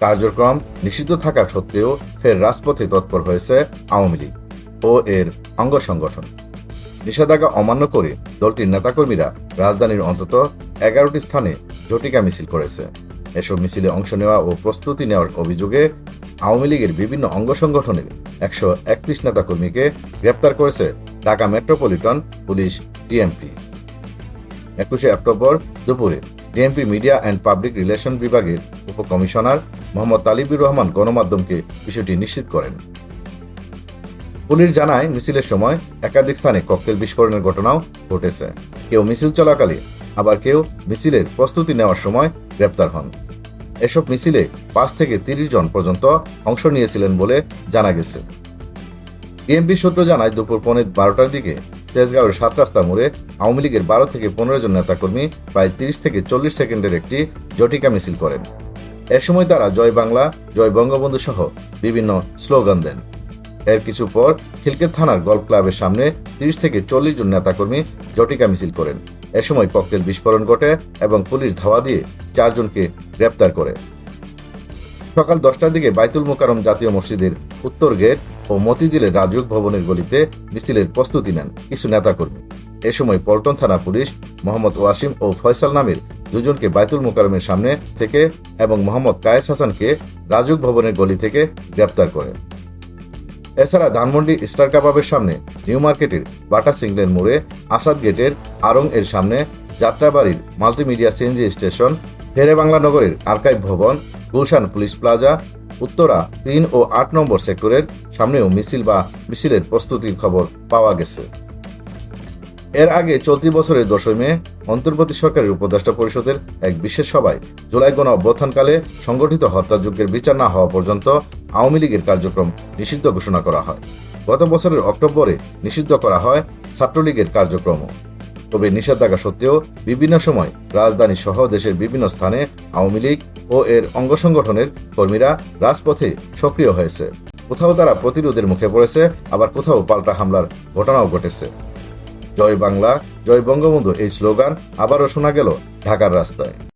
কার্যক্রম নিষিদ্ধ থাকা সত্ত্বেও ফের রাজপথে তৎপর হয়েছে আওয়ামী লীগ ও এর অঙ্গ সংগঠন। নিষেধাজ্ঞা অমান্য করে দলটির নেতাকর্মীরা রাজধানীর অন্তত এগারোটি স্থানে জটিকা মিছিল করেছে। এসব মিছিলে অংশ নেওয়া ও প্রস্তুতি নেওয়ার অভিযোগে আওয়ামী লীগের বিভিন্ন অঙ্গ সংগঠনের একশো একত্রিশ নেতাকর্মীকে গ্রেপ্তার করেছে ঢাকা মেট্রোপলিটন পুলিশ ডিএমপি একুশে অক্টোবর দুপুরে DMP media and public relation বিভাগের উপকমিশনার মোহাম্মদ তালিবুর রহমান গণমাধ্যমকে বিষয়টি নিশ্চিত করেন। পুলিশ জানায়, মিছিলের সময় একাধিক স্থানে ককটেল বিস্ফোরণের ঘটনাও ঘটেছে। কেউ মিছিল চলাকালে, আবার কেউ মিছিলের প্রস্তুতি নেওয়ার সময় গ্রেপ্তার হন। এসব মিছিলে পাঁচ থেকে তিরিশ জন পর্যন্ত অংশ নিয়েছিলেন বলে জানা গেছে। বিএনপি সূত্র জানায়, দুপুর পৌনে বারোটার দিকে তেজগাঁওয়ের সাত রাস্তা মোড়ে আওয়ামী লীগের বারো থেকে পনেরো জন নেতাকর্মী প্রায় তিরিশ থেকে চল্লিশ সেকেন্ডের একটি জটিকা মিছিল করেন। এ সময় তারা জয় বাংলা, জয় বঙ্গবন্ধু সহ বিভিন্ন স্লোগান দেন। এর কিছু পর খিলকেত থানার গল্ফ ক্লাবের সামনে তিরিশ থেকে চল্লিশ জন নেতাকর্মী জটিকা মিছিল করেন। এ সময় ককটেল বিস্ফোরণ ঘটে এবং পুলিশ ধাওয়া দিয়ে চারজনকে গ্রেপ্তার করে। সকাল দশটার দিকে বাইতুল মোকারম জাতীয় মসজিদের উত্তর গেট ও মতিঝিলের রাজুক ভবনের গলিতে মিছিলের প্রস্তুতি নেন কিছু নেতাকর্মী। এ সময় পল্টন থানা পুলিশ, মোহাম্মদ ওয়াসিম ও ফয়সাল নামের দুজনকে বাইতুল মোকারমের সামনে থেকে এবং মোহাম্মদ কায়েস হাসানকে রাজুক ভবনের গলি থেকে গ্রেপ্তার করে এছাড়া ধানমন্ডি স্টার কাবাবের সামনে নিউ মার্কেটের বাটা সিংলের মোড়ে আসাদ গেটের আরং এর সামনে যাত্রাবাড়ির মাল্টিমিডিয়া সিএনজি স্টেশন ফেরে বাংলা নগরের আর্কাইভ ভবন, গুলশান পুলিশ প্লাজা উত্তরা তিন ও আট নম্বর সেক্টরের সামনেও মিছিল বা মিছিলের প্রস্তুতির খবর পাওয়া গেছে। এর আগে চলতি বছরের দশই মে অন্তর্বর্তী সরকারের উপদেষ্টা পরিষদের এক বিশেষ সভায় জুলাই গণ অভ্যুত্থানকালে সংগঠিত হত্যাযজ্ঞের বিচার না হওয়া পর্যন্ত আওয়ামী লীগের কার্যক্রম নিষিদ্ধ ঘোষণা করা হয়। গত বছরের অক্টোবরে নিষিদ্ধ করা হয় ছাত্রলীগের কার্যক্রমও। তবে নিষেধাজ্ঞা সত্ত্বেও বিভিন্ন সময় রাজধানী সহ দেশের বিভিন্ন স্থানে আওয়ামী লীগ ও এর অঙ্গ সংগঠনের কর্মীরা রাজপথে সক্রিয় হয়েছে। কোথাও তারা প্রতিরোধের মুখে পড়েছে, আবার কোথাও পাল্টা হামলার ঘটনাও ঘটেছে। জয় বাংলা, জয় বঙ্গবন্ধু এই স্লোগান আবারও শোনা গেল ঢাকার রাস্তায়।